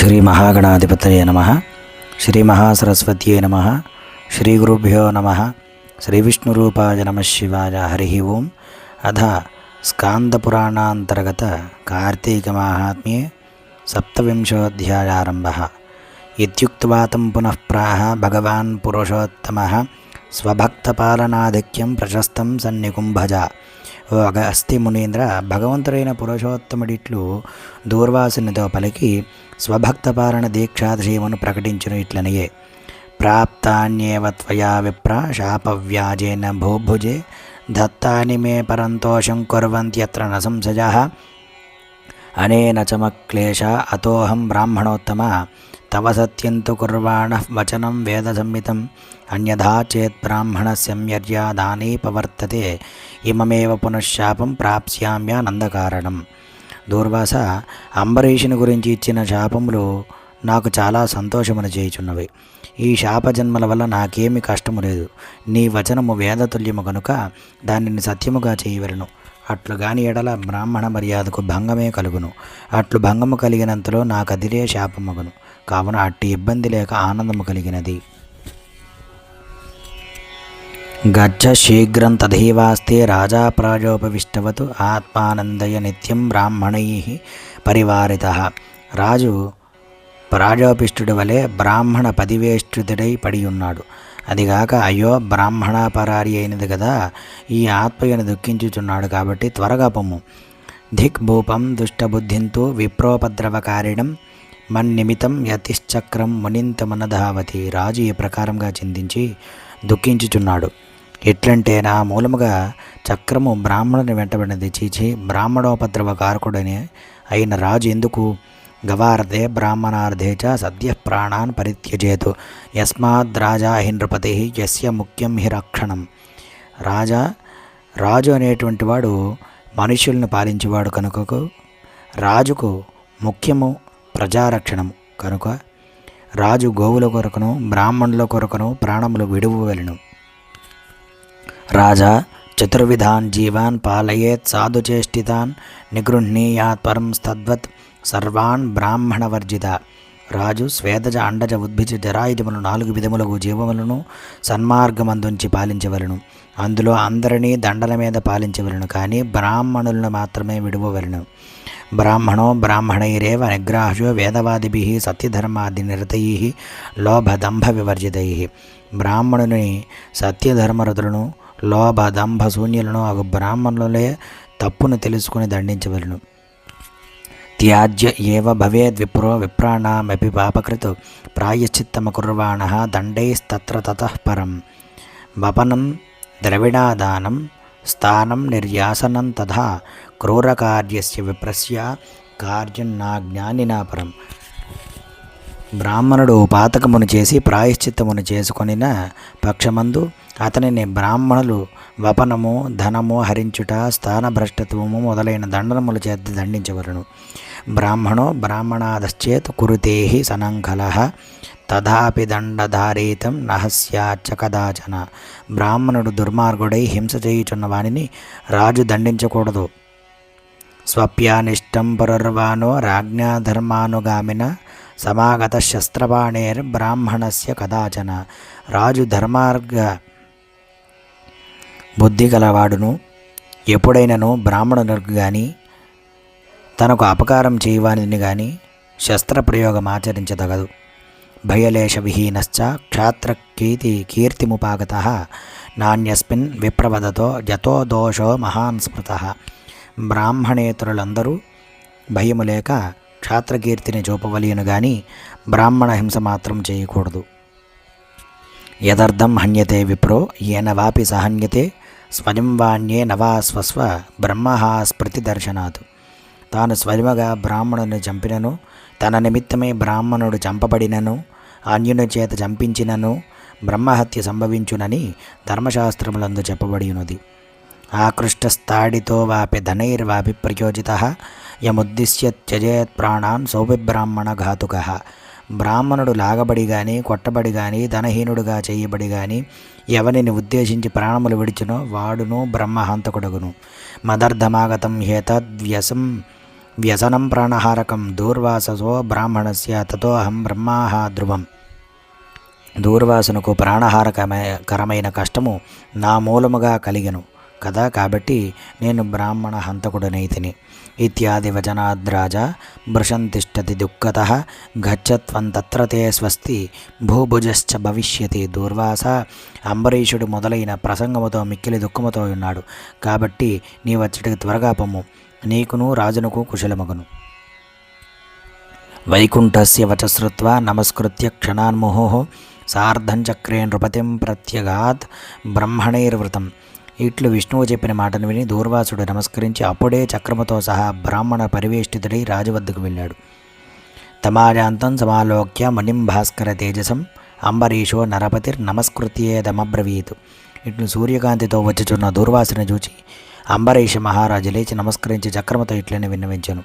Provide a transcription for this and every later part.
శ్రీ మహాగణాధిపతయ నమ. శ్రీ మహాసరస్వత్యే నమ. శ్రీ గురుభ్యో నమ. శ్రీ విష్ణురూపాయ నమ శివాయ హరి ఓం. అధ స్కాందపురాణాంతర్గత కార్తీక కార్తీకమాహాత్మ్యే సప్తవింశోధ్యాయారంభ. ఇత్యుక్త్వా పునఃప్రాహ భగవాన్ పురుషోత్తమ. స్వభక్తపాలనాధిక్యం ప్రశస్తం సన్నికుంభజ ఓ అగస్తి మునీంద్ర భగవంతుడైన పురుషోత్తముడిట్లు దూర్వాసునితో పలికి స్వభక్తపారణ దీక్షాధీమును ప్రకటించును ఇట్లనియే. ప్రాప్తాన్యేవ త్వయా విప్ర శాపవ్యాజేన భూభుజే దత్తాని మే పరంతోషం కుర్వంత్యత్ర న సంశయ అనేన చమక్లేశ అతోహం బ్రాహ్మణోత్తమ తవ సత్యంతు కుర్వాణ వచనం వేద సంహితం. అన్యథా చేత్ బ్రాహ్మణ మర్యాదాని పవర్తతే ఇమమేవ పునఃశాపం ప్రాప్స్యామ్యానందకారణం దూర్వాస అంబరీషుని గురించి ఇచ్చిన శాపములు నాకు చాలా సంతోషమును చేయుచున్నవి. ఈ శాపజన్మల వల్ల నాకేమి కష్టము లేదు. నీ వచనము వేదతుల్యము కనుక దానిని సత్యముగా చేయవలను. అట్లు గాని ఎడల బ్రాహ్మణ మర్యాదకు భంగమే కలుగును. అట్లు భంగము కలిగినంతలో నాకదిరే శాపమగును. కావున అట్టి ఇబ్బంది లేక ఆనందము కలిగినది. గచ్చ శీఘ్రం తథైవాస్తే రాజా ప్రాజోపవిష్టవతు ఆత్మానందయ నిత్యం బ్రాహ్మణై పరివారిత. రాజు ప్రాజోపిష్టుడి వలె బ్రాహ్మణ పదివేష్టితుడై పడి ఉన్నాడు అదిగాక అయ్యో బ్రాహ్మణ పరారి అయినది కదా ఈ ఆత్మయను దుఃఖించుచున్నాడు కాబట్టి త్వరగా పొమ్ము. ధిక్ భూపం దుష్టబుద్ధింతు విప్రోపద్రవకారిణం మన్నిమితం యతిశ్చక్రం మునింత మనధావతి రాజు ఈ ప్రకారంగా చింతించి దుఃఖించుచున్నాడు. ఎట్లంటే నా మూలముగా చక్రము బ్రాహ్మణుని వెంటబడినది. చీచి బ్రాహ్మణోపద్రవ కారకుడని అయిన రాజు ఎందుకు? గవార్ధే బ్రాహ్మణార్థే చ సద్య ప్రాణాన్ పరిత్యజేతు. యస్మాత్ రాజా హి నృపతి యస్య ముఖ్యం హి రక్షణం. రాజా రాజు అనేటువంటి వాడు మనుషులను పాలించేవాడు కనుకకు రాజుకు ముఖ్యము ప్రజారక్షణము కనుక రాజు గోవుల కొరకును బ్రాహ్మణుల కొరకును ప్రాణములు విడువవలను. రాజా చతుర్విధాన్ జీవాన్ పాలయేత్ సాధుచేష్టితాన్ నిగృహ్ణీయాత్ పరం తద్వత్ సర్వాన్ బ్రాహ్మణవర్జిత. రాజు స్వేదజ అండజ ఉద్భిజ జరాయుధములు నాలుగు విధములకు జీవములను సన్మార్గమందుంచి పాలించవలను. అందులో అందరినీ దండల మీద పాలించవలను కానీ బ్రాహ్మణులను మాత్రమే విడువవలను. బ్రాహ్మణో బ్రాహ్మణైరేవ నిగ్రాహ్యో వేదవాదిభి సత్యధర్మాది నిరతై లోభదంభ వివర్జితై బ్రాహ్మణుని సత్యధర్మరతులను లోభ దంభ శూన్యులను ఒక బ్రాహ్మణులే తప్పును తెలుసుకుని దండించవలను. త్యాజ్య ఏవ భవేద్ భవేద్విప్రో విప్రాణామపి పాపకృత్. ప్రాయశ్చిత్తమకుర్వాణ దండైస్తత్ర తతః పరం. వపనం ద్రవిడాదానం స్థానం నిర్యాసనం తథా. క్రూరకార్యస్య విప్రస్య కార్యం నా జ్ఞానినా పరం. బ్రాహ్మణుడు పాతకమును చేసి ప్రాయశ్చిత్తమును చేసుకొనిన పక్షమందు అతనిని బ్రాహ్మణులు వపనము ధనము హరించుట స్థానభ్రష్టత్వము మొదలైన దండనముల చేత దండించవలను. బ్రాహ్మణో బ్రాహ్మణాదశ్చేత్ కురుతేహి సనంకల తథాపి దండధారీతం నహస్యాచ కదాచన బ్రాహ్మణుడు దుర్మార్గుడై హింస చేయుచున్న వానిని రాజు దండించకూడదు. స్వప్యానిష్టం పురర్వానో రాజ్ఞాధర్మానుగామిన సమాగత శస్త్రపాణేర్ బ్రాహ్మణస్య కదాచన. రాజు ధర్మార్గ బుద్ధి గలవాడును ఎప్పుడైనను బ్రాహ్మణులకు కానీ తనకు అపకారం చేయవానిని కానీ శస్త్రప్రయోగం ఆచరించదగదు. భయలేష విహీనశ్చ క్షాత్రకీర్తి కీర్తిముపాగత నాణ్యస్మిన్ విప్రవదతో యతో దోషో మహాన్ స్మృత. బ్రాహ్మణేతరులందరూ భయము లేక క్షాత్రకీర్తిని చూపవలయను గాని బ్రాహ్మణ హింస మాత్రం చేయకూడదు. యదర్థం హన్యతే విప్రో ఏన వాపి సహన్యతే స్వయం వాణ్యే నవా స్వస్వ బ్రహ్మహా స్మృతి దర్శనాత్. తాను స్వయముగా బ్రాహ్మణుని చంపినను తన నిమిత్తమే బ్రాహ్మణుడు చంపబడినను అన్యుని చేత చంపించినను బ్రహ్మహత్య సంభవించునని ధర్మశాస్త్రములందు చెప్పబడినది ఆకృష్టస్థాడితో వాపి ధనైర్వాపి ప్రయోజిత యముద్దిశ్య త్యజేత్ ప్రాణాన్ సౌభిబ్రాహ్మణ ఘాతుక బ్రాహ్మణుడు లాగబడి గాని కొట్టబడి గాని ధనహీనుడుగా చేయబడి గాని ఎవరిని ఉద్దేశించి ప్రాణములు విడిచునో వాడును బ్రహ్మహంతకుడగును. మదర్థమాగతం హేతద్వ్యసం వ్యసనం ప్రాణహారకం దూర్వాససో బ్రాహ్మణస్య తతో అహం బ్రహ్మాహ ధ్రువం. దూర్వాసునకు ప్రాణహారకమే కరమైన కష్టము నా మూలముగా కలిగెను. కదా కాబట్టి నేను బ్రాహ్మణ హంతకుడనైతిని ఇత్యాది వచనాద్రాజ భృశంతిష్టతి దుఃఖత గచ్చత్వం తత్ర తే స్వస్తి భూభుజశ్చ భవిష్యతి దూర్వాస అంబరీషుడు మొదలైన ప్రసంగముతో మిక్కిలి దుఃఖముతో ఉన్నాడు. కాబట్టి నీ వచ్చటికి త్వరగా పొమ్ము. నీకును రాజునకు కుశలమగును. వైకుంఠస్య వచశ్రుత్వ నమస్కృత్య క్షణాన్ముహోः సార్ధం చక్రే నృపతిం ప్రత్యగాత్ బ్రహ్మణైర్వృతం. ఇట్లు విష్ణువు చెప్పిన మాటను విని దూర్వాసుడు నమస్కరించి అప్పుడే చక్రముతో సహా బ్రాహ్మణ పరివేష్టితుడై రాజు వద్దకు వెళ్ళాడు. తమాజాంతం సమాలోక్య మణిం భాస్కర తేజసం అంబరీషో నరపతిర్ నమస్కృత్యేదమబ్రవీతు ఇట్లు సూర్యకాంతితో వచ్చుచున్న దూర్వాసుని చూచి అంబరీష మహారాజు లేచి నమస్కరించి చక్రముతో ఇట్లని విన్నవించను.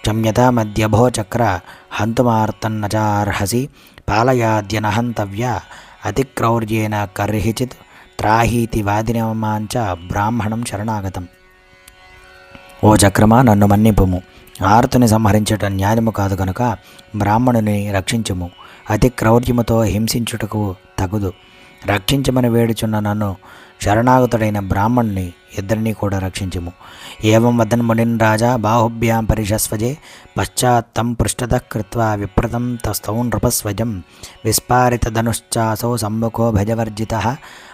క్షమ్యత మధ్యభో చక్ర హంతుమార్తన్నచార్హసి పాలయాద్యనహంతవ్య అతిక్రౌర్యేణ కర్హిచిత్ త్రాహీతి వాదినమాంచ బ్రాహ్మణం శరణాగతం. ఓ చక్రమా నన్ను మన్నిపుము. ఆర్తుని సంహరించటం న్యాయము కాదు కనుక బ్రాహ్మణుని రక్షించుము. అతి క్రౌర్యముతో హింసించుటకు తగుదు. రక్షించమని వేడుచున్న నన్ను శరణాగతుడైన బ్రాహ్మణ్ణి ఇద్దరినీ కూడా రక్షించుము. ఏవం వదన్ మునిన్ రాజా బాహుభ్యాం పరిశస్వజే పశ్చాత్తం పృష్ఠత కృత్వా విప్రతం తస్థౌ నృపస్వజం విస్పారితధనుశ్చాసౌ సమ్ముఖో భజవర్జిత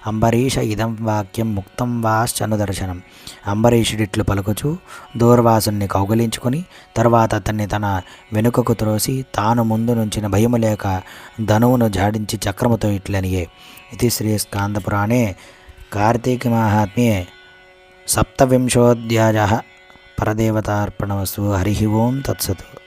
అంబరీష ఇదం వాక్యం ముక్తం వాశ్చనుదర్శనం అంబరీషుడిట్లు పలుకుచు దూర్వాసుని కౌగులించుకుని తరువాత అతన్ని తన వెనుకకు త్రోసి తాను ముందు నుంచిన భయము లేక ధనువును జాడించి చక్రముతో ఇట్లనియే. ఇది శ్రీ స్కాందపురాణే కార్తీక మహాత్మ్యే. సప్తవింశోధ్యాయ పరదేవతార్పణవస్తు హరి ఓం తత్సతు